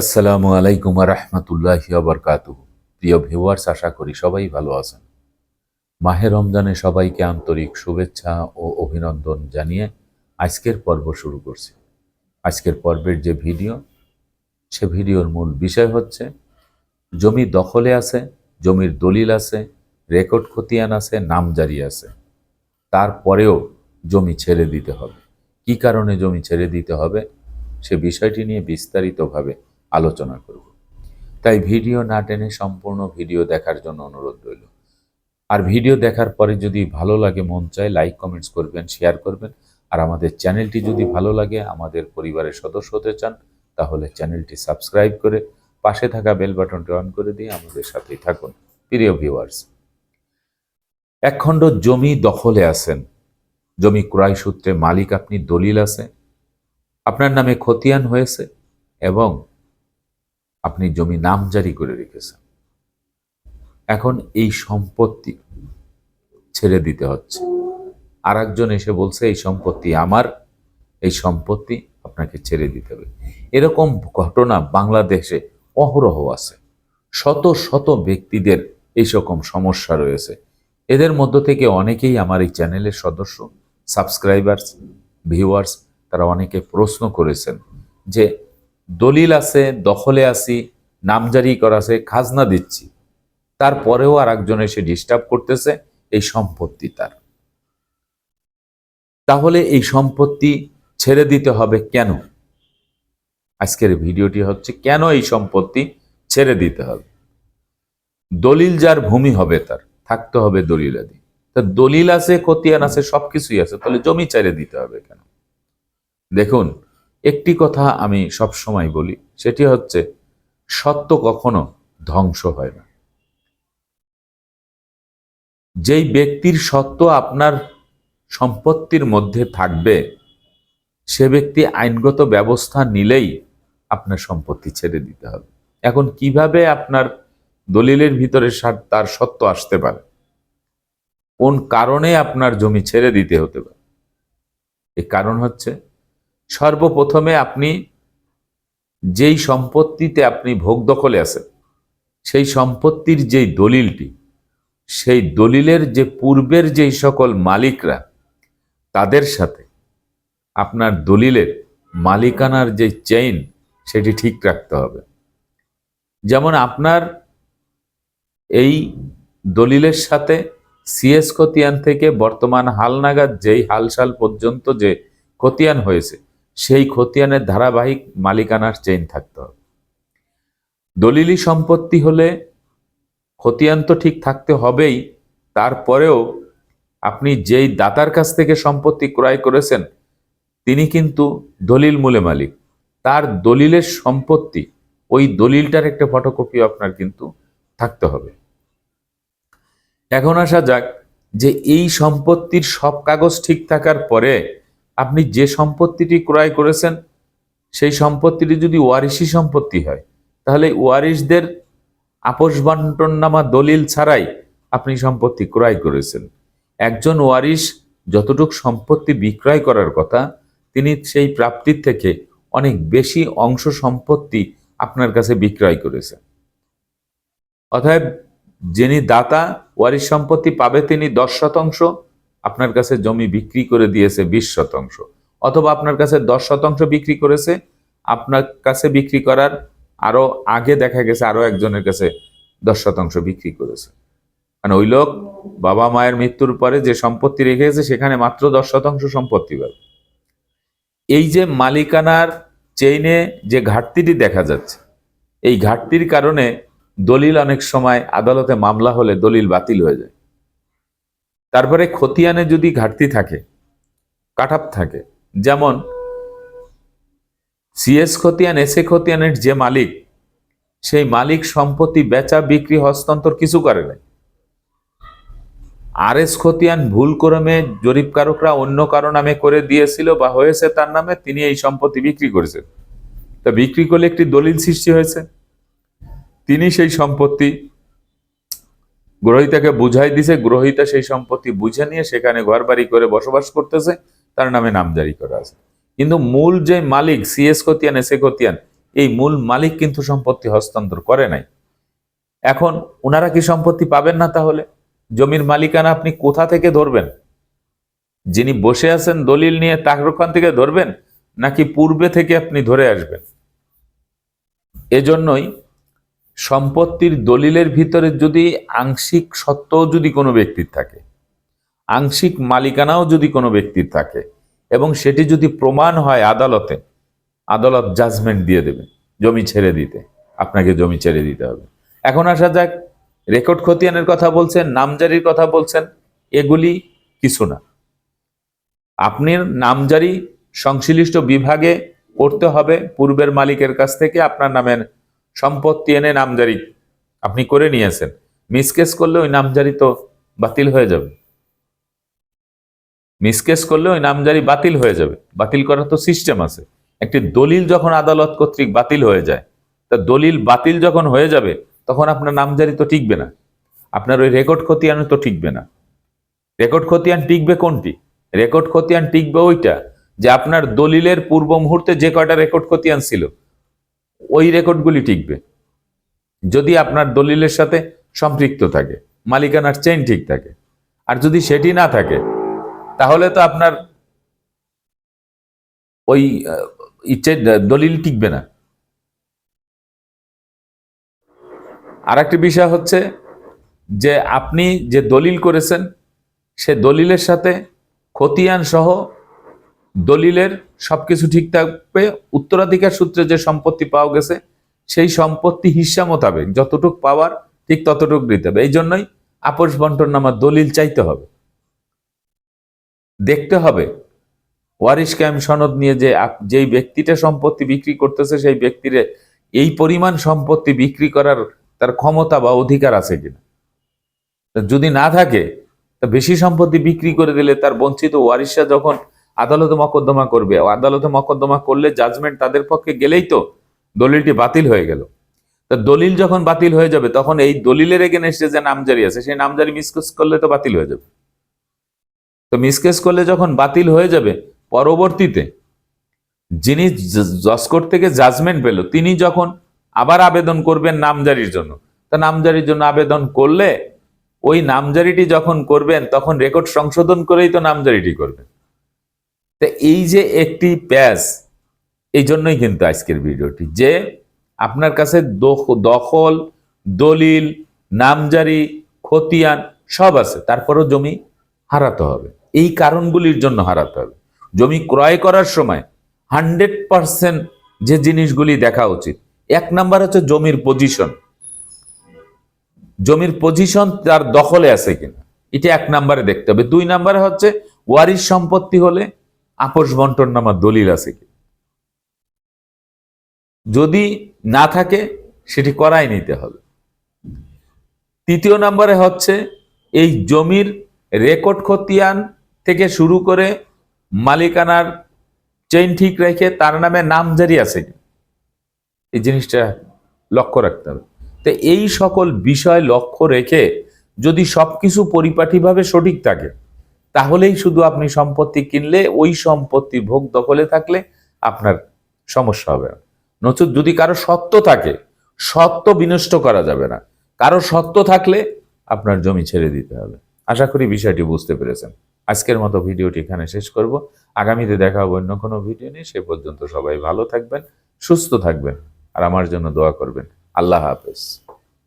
আসসালামু আলাইকুম রহমতুল্লাহ বরকাত প্রিয় ভিউয়ার্স, আশা করি সবাই ভালো আছেন। মাহে রমজানে সবাইকে আন্তরিক শুভেচ্ছা ও অভিনন্দন জানিয়ে আজকের পর্ব শুরু করছি। আজকের পর্বের যে ভিডিও, সে ভিডিওর মূল বিষয় হচ্ছে, জমি দখলে আছে, জমির দলিল আছে, রেকর্ড খতিয়ান আছে, নামজারি আছে। তারপরেও জমি ছেড়ে দিতে হবে। কি কারণে জমি ছেড়ে দিতে হবে, সে বিষয়টি নিয়ে বিস্তারিতভাবে আলোচনা করব। তাই ভিডিও না টেনে সম্পূর্ণ ভিডিও দেখার জন্য অনুরোধ রইল। আর ভিডিও দেখার পরে যদি ভালো লাগে, মন চায়, লাইক, কমেন্টস করবেন, শেয়ার করবেন। আর আমাদের চ্যানেলটি যদি ভালো লাগে, আমাদের পরিবারের সদস্য হতে চান, তাহলে চ্যানেলটি সাবস্ক্রাইব করে পাশে থাকা বেল বাটনটি অন করে দিয়ে আমাদের সাথেই থাকুন। প্রিয় ভিউয়ার্স, একখণ্ড জমি দখলে আছেন। জমি ক্রয় সূত্রে মালিক, আপনি দলিল আছে। আপনার নামে খতিয়ান হয়েছে এবং আপনি জমি নামজারি করে রেখেছেন। এখন এই সম্পত্তি ছেড়ে দিতে হচ্ছে। আর এসে বলছে, এই সম্পত্তি আমার, এই সম্পত্তি আপনাকে ছেড়ে দিতে হবে। এরকম ঘটনা বাংলাদেশে অহরহ আছে। শত শত ব্যক্তিদের এই রকম সমস্যা রয়েছে। এদের মধ্য থেকে অনেকেই আমার এই চ্যানেলের সদস্য, সাবস্ক্রাইবার্স, ভিউয়ার্স, তারা অনেকে প্রশ্ন করেছেন যে দলিল আছে, দখলে আছি, নামজারি করা আছে, খাজনা দিচ্ছি। তারপরেও আর একজন এসে ডিস্টার্ব করতেছে, এই সম্পত্তি তার। তাহলে এই সম্পত্তি ছেড়ে দিতে হবে কেন? আজকের ভিডিওটি হচ্ছে, কেন এই সম্পত্তি ছেড়ে দিতে হবে? দলিল যার ভূমি হবে তার, থাকতে হবে দলিল আদি তা দলিল আছে, খতিয়ান আছে, সবকিছুই আছে, তাহলে জমি ছেড়ে দিতে হবে কেন? দেখুন একটি কথা আমি সব সময় বলি, সেটি হচ্ছে সত্য কখনো ধ্বংস হয় না। যেই ব্যক্তির সত্য আপনার সম্পত্তির মধ্যে থাকবে, সে ব্যক্তি আইনগত ব্যবস্থা নিলেই আপনার সম্পত্তি ছেড়ে দিতে হবে। এখন কীভাবে আপনার দলিলের ভিতরে তার সত্য আসতে পারে? কোন কারণে আপনার জমি ছেড়ে দিতে হতে পারে? এই কারণ হচ্ছে সর্বপ্রথমে আপনি যেই সম্পত্তিতে আপনি ভোগ দখলে আছেন, সেই সম্পত্তির যেই দলিলটি, সেই দলিলের যে পূর্বের যেই সকল মালিকরা, তাদের সাথে আপনার দলিলের মালিকানার যে চেইন সেটি ঠিক রাখতে হবে। যেমন আপনার এই দলিলের সাথে সিএস খতিয়ান থেকে বর্তমান হালনাগাদ যেই হালসাল পর্যন্ত যে খতিয়ান হয়েছে সেই খতিয়ানের ধারাবাহিক মালিকানার চেইন থাকতে হবে। দলিলি সম্পত্তি হলে খতিয়ান তো ঠিক থাকতে হবেই, তারপরেও আপনি যেই দাতার কাছ থেকে সম্পত্তি ক্রয় করেছেন, তিনি কিন্তু দলিল মূলে মালিক। তার দলিলের সম্পত্তি, ওই দলিলটার একটা ফটোকপি আপনার কিন্তু থাকতে হবে। এখন আসা যাক যে এই সম্পত্তির সব কাগজ ঠিক থাকার পরে আপনি যে সম্পত্তিটি ক্রয় করেছেন, সেই সম্পত্তিটি যদি ওয়ারিশি সম্পত্তি হয়, তাহলে ওয়ারিশদের আপোষ বন্টননামা দলিল ছাড়াই আপনি সম্পত্তি ক্রয় করেছেন। একজন ওয়ারিশ যতটুক সম্পত্তি বিক্রয় করার কথা, তিনি সেই প্রাপ্তির থেকে অনেক বেশি অংশ সম্পত্তি আপনার কাছে বিক্রয় করেছেন। অতএব যিনি দাতা, ওয়ারিশ সম্পত্তি পাবে তিনি দশ শতাংশ আপনার কাছে জমি বিক্রি করে দিয়েছে বিশ শতাংশ, অথবা আপনার কাছে দশ শতাংশ বিক্রি করেছে, আপনার কাছে বিক্রি করার আরও আগে দেখা গেছে আরও একজনের কাছে দশ শতাংশ বিক্রি করেছে। মানে ওই লোক বাবা মায়ের মৃত্যুর পরে যে সম্পত্তি রেখে গেছে সেখানে মাত্র দশ শতাংশ সম্পত্তি পাবে এই যে মালিকানার চেইনে যে ঘাটতিটি দেখা যাচ্ছে, এই ঘাটতির কারণে দলিল অনেক সময় আদালতে মামলা হলে দলিল বাতিল হয়ে যায়। তারপরে খতিয়ানে যদি ঘাটতি থাকে, কাটাপ থাকে, যেমন সিএস খতিয়ান এসএ খতিয়ানের যে মালিক, সেই মালিক সম্পত্তি বেচা, বিক্রি, হস্তান্তর কিছু করে নাই। আর এস খতিয়ান ভুল ক্রমে জরিপকারকরা অন্য কারও নামে করে দিয়েছিল বা হয়েছে তার নামে তিনি এই সম্পত্তি বিক্রি করেছেন। তা বিক্রি করলে একটি দলিল সৃষ্টি হয়েছে। তিনি সেই সম্পত্তি গ্রহিতাকে বুঝাই দিছে, গ্রহিতা সেই সম্পত্তি বুঝে নিয়ে সেখানে ঘর বাড়ি করে বসবাস করতেছে, তার নামে নামজারি করা আছে। কিন্তু মূল যে মালিক সিএস খতিয়ান এসে খতিয়ান, এই মূল মালিক কিন্তু সম্পত্তি হস্তান্তর করে নাই। এখন ওনারা কি সম্পত্তি পাবেন না তাহলে? জমির মালিকানা আপনি কোথা থেকে ধরবেন? যিনি বসে আছেন দলিল নিয়ে ওখান থেকে ধরবেন, নাকি পূর্বে থেকে আপনি ধরে আসবেন? এজন্যই সম্পত্তির দলিলের ভিতরে যদি আংশিক সত্ত্বও যদি কোনো ব্যক্তির থাকে, আংশিক মালিকানাও যদি কোনো ব্যক্তির থাকে, এবং সেটি যদি প্রমাণ হয় আদালতে, আদালত জাজমেন্ট দিয়ে দেবে, জমি ছেড়ে দিতে, আপনাকে জমি ছেড়ে দিতে হবে। এখন আসা যাক, রেকর্ড খতিয়ানের কথা বলছেন, নামজারির কথা বলছেন, এগুলি কিছু না। আপনি নামজারি সংশ্লিষ্ট বিভাগে করতে হবে, পূর্বের মালিকের কাছ থেকে আপনার নামের সম্পত্তি এনে নামজারি আপনি করে নিয়েছেন। মিসকেস করলে ওই নামজারি তো বাতিল হয়ে যাবে। মিসকেস করলে ওই নামজারি বাতিল হয়ে যাবে। বাতিল করার তো সিস্টেম আছে। একটি দলিল যখন আদালত কর্তৃক বাতিল হয়ে যায়, তা দলিল বাতিল যখন হয়ে যাবে, তখন আপনার নামজারি তো টিকবে না। আপনার ওই রেকর্ড খতিয়ানও তো টিকবে না। রেকর্ড খতিয়ান টিকবে কোনটি? রেকর্ড খতিয়ান টিকবে ওইটা যে আপনার দলিলের পূর্ব মুহূর্তে যে কয়টা রেকর্ড খতিয়ান ছিল ওই রেকর্ডগুলি টিকবে। যদি আপনার দলিলের সাথে সম্পৃক্ত থাকে, মালিকানার চেইন ঠিক থাকে, আর যদি সেটি না থাকে, তাহলে তো আপনার ওই ইচ্ছে, দলিল টিকবে না। আর একটি বিষয় হচ্ছে যে আপনি যে দলিল করেছেন, সে দলিলের সাথে খতিয়ান সহ দলিলের সবকিছু ঠিক থাকবে। উত্তরাধিকার সূত্রে যে সম্পত্তি পাওয়া গেছে, সেই সম্পত্তি হিসা মোতাবেক যতটুক পাওয়ার ঠিক ততটুক দিতে হবে। এই জন্যই আপোষ বন্টন নামা দলিল চাইতে হবে। দেখতে হবে ওয়ারিশ ক্যাম সনদ নিয়ে যে যেই ব্যক্তিটা সম্পত্তি বিক্রি করতেছে, সেই ব্যক্তির এই পরিমাণ সম্পত্তি বিক্রি করার তার ক্ষমতা বা অধিকার আছে কিনা? যদি না থাকে বেশি সম্পত্তি বিক্রি করে দিলে তার বঞ্চিত ওয়ারিশরা যখন আদালতে মকদ্দমা করবে। আদালতে মকদ্দমা করলে জাজমেন্ট তাদের পক্ষে গেলেই তো দলিলটি বাতিল হয়ে গেল। তা দলিল যখন বাতিল হয়ে যাবে, তখন এই দলিলের এগেনস্টে যে নামজারি আছে, সেই নামজারি মিসকেস করলে তো বাতিল হয়ে যাবে। তো মিসকেস করলে যখন বাতিল হয়ে যাবে, পরবর্তীতে যিনি জসকোর্ট থেকে জাজমেন্ট পেল, তিনি যখন আবার আবেদন করবেন নামজারির জন্য। তা নামজারির জন্য আবেদন করলে ওই নামজারিটি যখন করবেন, তখন রেকর্ড সংশোধন করেই তো নামজারিটি করবেন। তো এই যে একটি প্যাচ, এই জন্যই কিন্তু আজকের ভিডিওটি, যে আপনার কাছে দখ- দখল, দলিল, নামজারি, খতিয়ান সব আছে, তারপরও জমি হারাতে হবে। এই কারণগুলির জন্য হারাতে হবে। জমি ক্রয় করার সময় হান্ড্রেড পার্সেন্ট যে জিনিসগুলি দেখা উচিত, এক নাম্বার হচ্ছে জমির পজিশন। জমির পজিশন তার দখলে আছে কিনা, এটা এক নাম্বারে দেখতে হবে। দুই নাম্বারে হচ্ছে ওয়ারিশ সম্পত্তি হলে আপোষ বন্টন নামা দলিল আছে কি? যদি না থাকে, সেটি করাই নিতে হবে। তৃতীয় নম্বরে হচ্ছে, এই জমির রেকর্ড খতিয়ান থেকে শুরু করে মালিকানার চেইন ঠিক রেখে তার নামে নামজারি আছে কি? এই জিনিসটা লক্ষ্য রাখতে হবে। তো এই সকল বিষয় লক্ষ্য রেখে যদি সবকিছু পরিপাটিভাবে সঠিক থাকে তাহলেই শুধু আপনি সম্পত্তি কিনলে ওই সম্পত্তি ভোগ দখলে থাকলে আপনার সমস্যা হবে না। নচুত যদি কারও সত্য থাকে, সত্য বিনষ্ট করা যাবে না। কারও সত্য থাকলে আপনার জমি ছেড়ে দিতে হবে। আশা করি বিষয়টি বুঝতে পেরেছেন। আজকের মতো ভিডিওটি এখানে শেষ করব। আগামীতে দেখা হবে অন্য কোনো ভিডিও নিয়ে। সে পর্যন্ত সবাই ভালো থাকবেন, সুস্থ থাকবেন, আর আমার জন্য দোয়া করবেন। আল্লাহ হাফেজ।